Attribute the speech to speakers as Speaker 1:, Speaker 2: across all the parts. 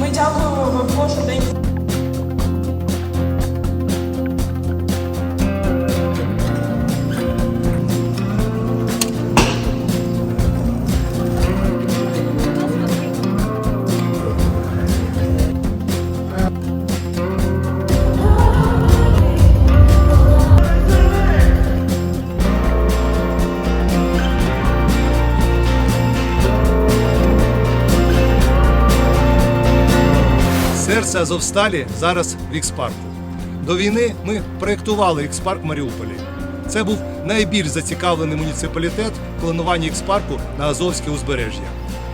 Speaker 1: Ми дякуємо кожен день. Серце Азовсталі зараз в Ікспарку. До війни ми проєктували Ікспарк в Маріуполі. Це був найбільш зацікавлений муніципалітет в плануванні Ікспарку на Азовське узбережжя.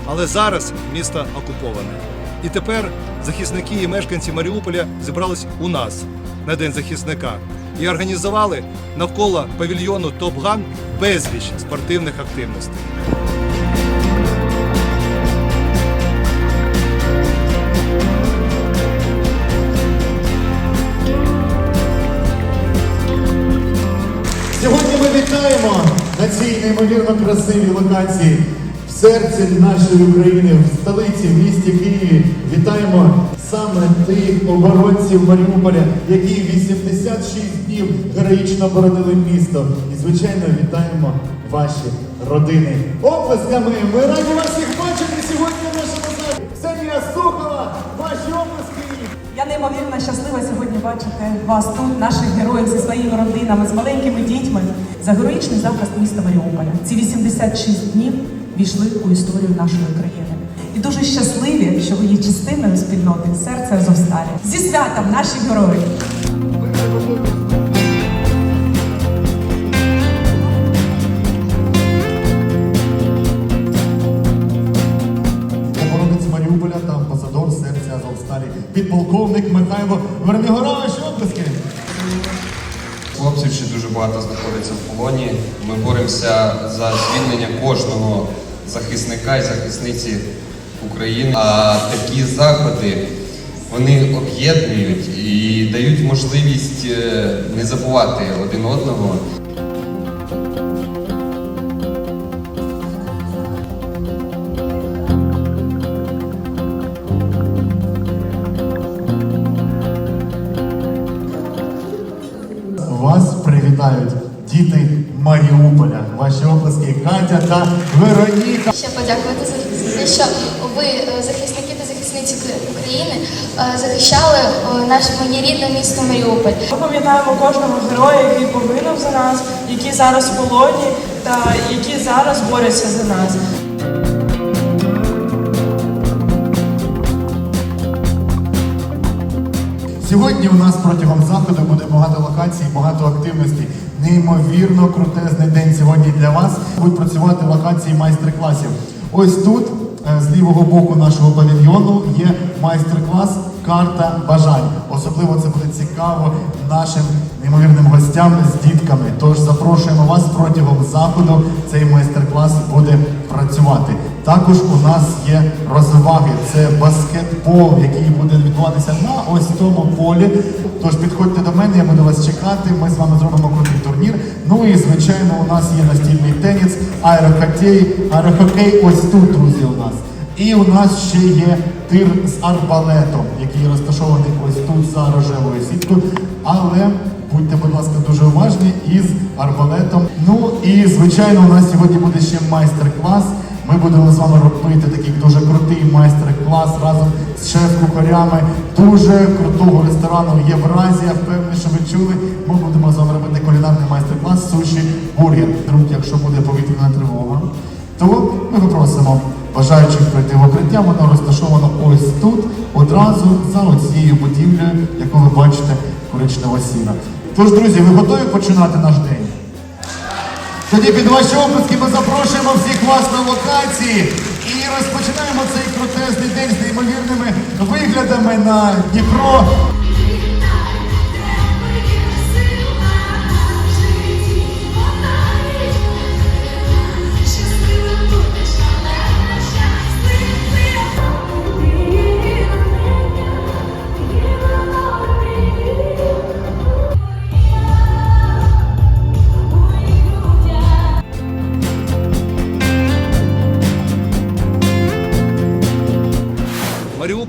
Speaker 1: Але зараз місто окуповане. І тепер захисники і мешканці Маріуполя зібрались у нас на День захисника і організували навколо павільйону Топ-Ган безліч спортивних активностей.
Speaker 2: Цій неймовірно красивій локації в серці нашої України, в столиці, в місті Києві. Вітаємо саме тих оборонців Маріуполя, які 86 днів героїчно боронили місто. І, звичайно, вітаємо ваші родини. Оплесками! Ми раді вас
Speaker 3: Я неймовірно щаслива сьогодні бачити вас тут, наших героїв зі своїми родинами, з маленькими дітьми за героїчний захист міста Маріуполя. Ці 86 днів війшли у історію нашої країни. І дуже щасливі, що ви є частиною спільноти серця Азовсталі. Зі святом наші герої!
Speaker 2: Михайло Вернигорович!
Speaker 4: Хлопців ще дуже багато знаходиться в полоні. Ми боремося за звільнення кожного захисника і захисниці України. А такі заходи вони об'єднують і дають можливість е, не забувати один одного.
Speaker 2: Вас діти Маріуполя. Ваші оплески Катя та Вероніка.
Speaker 5: Ще подякувати за те, що ви, е, захисники та захисниці України, е, захищали е, наше моє рідне місто Маріуполь.
Speaker 6: Ми пам'ятаємо кожного героя, який повинен за нас, які зараз в полоні та які зараз борються за нас.
Speaker 2: Сьогодні у нас протягом заходу буде багато локацій, багато активності. Неймовірно крутезний день сьогодні для вас. Будуть працювати локації майстер-класів. Ось тут, е, з лівого боку нашого павільйону, є майстер-клас Карта бажань. Особливо це буде цікаво нашим неймовірним гостям з дітками. Тож запрошуємо вас протягом заходу. Цей майстер-клас буде працювати. Також у нас є розваги. Це баскетбол, який буде відбуватися на ось цьому полі. Тож підходьте до мене, я буду вас чекати. Ми з вами зробимо крутий турнір. Ну і звичайно, у нас є настільний теніс, аерохокей. Аерохокей ось тут, друзі, у нас. І у нас ще є тир з арбалетом, який розташований ось тут за рожевою сіткою. Але будьте, будь ласка, дуже уважні із арбалетом. Ну і звичайно, у нас сьогодні буде ще майстер-клас. Ми будемо з вами робити такий дуже крутий майстер-клас разом з шеф-кухарями дуже крутого ресторану Євразія. Впевнений, що ви чули. Ми будемо з вами робити кулінарний майстер-клас суші бургер. Друг, якщо буде повітряна тривога, то ми попросимо бажаючих прийти в укриття. Воно розташовано ось тут, одразу за оцією будівлею, яку ви бачите, коричнева сіра. Тож, друзі, ви готові починати наш день? Тоді під ваші оплески ми запрошуємо всіх вас на локації і розпочинаємо цей крутезний день з неймовірними виглядами на Дніпро.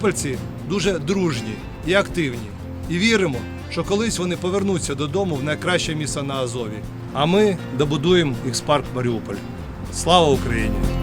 Speaker 1: Маріупольці дуже дружні і активні. І віримо, що колись вони повернуться додому в найкраще місце на Азові. А ми добудуємо Ікспарк Маріуполь. Слава Україні!